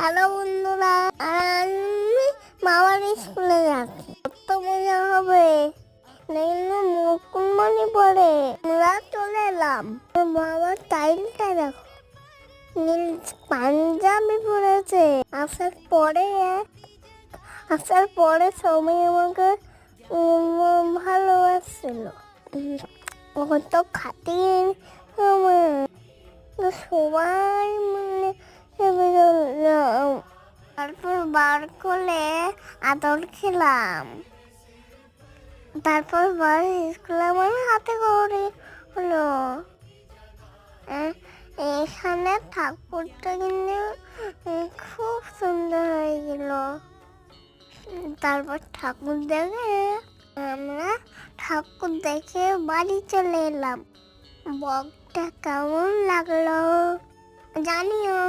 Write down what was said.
Hello বন্ধুরা আমি মামার স্কুলে যাচ্ছি। কত মজা হবে। দেখল পড়ে। আমরা চলে এলাম। বাবার স্টাইলটা দেখো। নীল পাঞ্জাবি পরেছে। আসার পরে আসার পরে সবাই আমাকে ভালোবাসছিল। কত খাটিয়ে সবাই বার করে আদর খেলাম। তারপর বার স্কুলে আমার হাতে করে হলো। এখানে ঠাকুরটা কিন্তু খুব সুন্দর হয়ে গেল। তারপর ঠাকুর দেখে আমরা ঠাকুর দেখে বাড়ি চলে এলাম। বকটা কেমন লাগল জানিও।